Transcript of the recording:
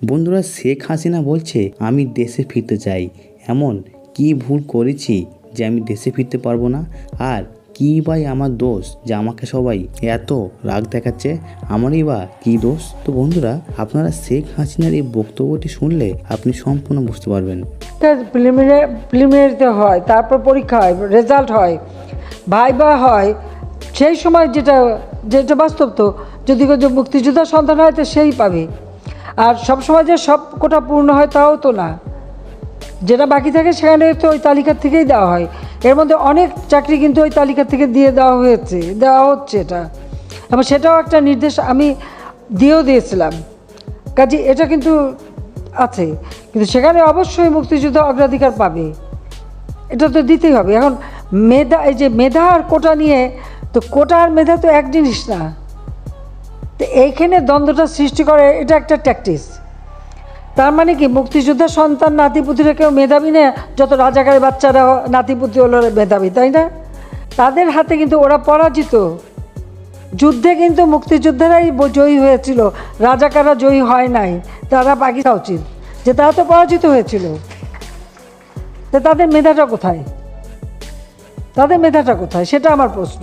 বন্ধুরা শেখ হাসিনা বলছে, আমি দেশে ফিরতে চাই। এমন কি ভুল করেছি যে আমি দেশে ফিরতে পারব না? আর কী বাই আমার দোষ যে আমাকে সবাই এত রাগ দেখাচ্ছে? আমারই বা কী দোষ? তো বন্ধুরা, আপনারা শেখ হাসিনার এই বক্তব্যটি শুনলে আপনি সম্পূর্ণ বুঝতে পারবেন। হয়, তারপর পরীক্ষা হয় রেজাল্ট হয়, ভাইবা হয়। সেই সময় যেটা যেটা বাস্তব তো, যদি মুক্তিযোদ্ধার সন্তান হয়, তো সেই পাবে। আর সব সময় যে সব কোটা পূর্ণ হয় তাও তো না। যেটা বাকি থাকে সেখানে তো ওই তালিকার থেকেই দেওয়া হয়। এর মধ্যে অনেক চাকরি কিন্তু ওই তালিকা থেকে দিয়ে দেওয়া হয়েছে, দেওয়া হচ্ছে এটা। এবং সেটাও একটা নির্দেশ আমি দিয়েও দিয়েছিলাম। কাজে এটা কিন্তু আছে, কিন্তু সেখানে অবশ্যই মুক্তিযুদ্ধ অগ্রাধিকার পাবে। এটা তো দিতেই হবে। এখন মেধা, এই যে মেধা আর কোটা নিয়ে, তো কোটা আর মেধা তো এক জিনিস না। তো এইখানে দ্বন্দ্বটা সৃষ্টি করে, এটা একটা ট্যাকটিস তার মানে কি, মুক্তিযোদ্ধার সন্তান নাতিপুতিরা কেউ মেধাবী না, যত রাজাকারের বাচ্চারা নাতিপুতি হলো মেধাবী, তাই না? তাদের হাতে কিন্তু ওরা পরাজিত। যুদ্ধে কিন্তু মুক্তিযোদ্ধারাই জয়ী হয়েছিল। রাজাকাররা জয়ী হয় নাই। তারা পাকিস্তান উচিত। যে তারা তো পরাজিত হয়েছিল। তাদের মেধাটা কোথায়? তাদের মেধাটা কোথায়? সেটা আমার প্রশ্ন।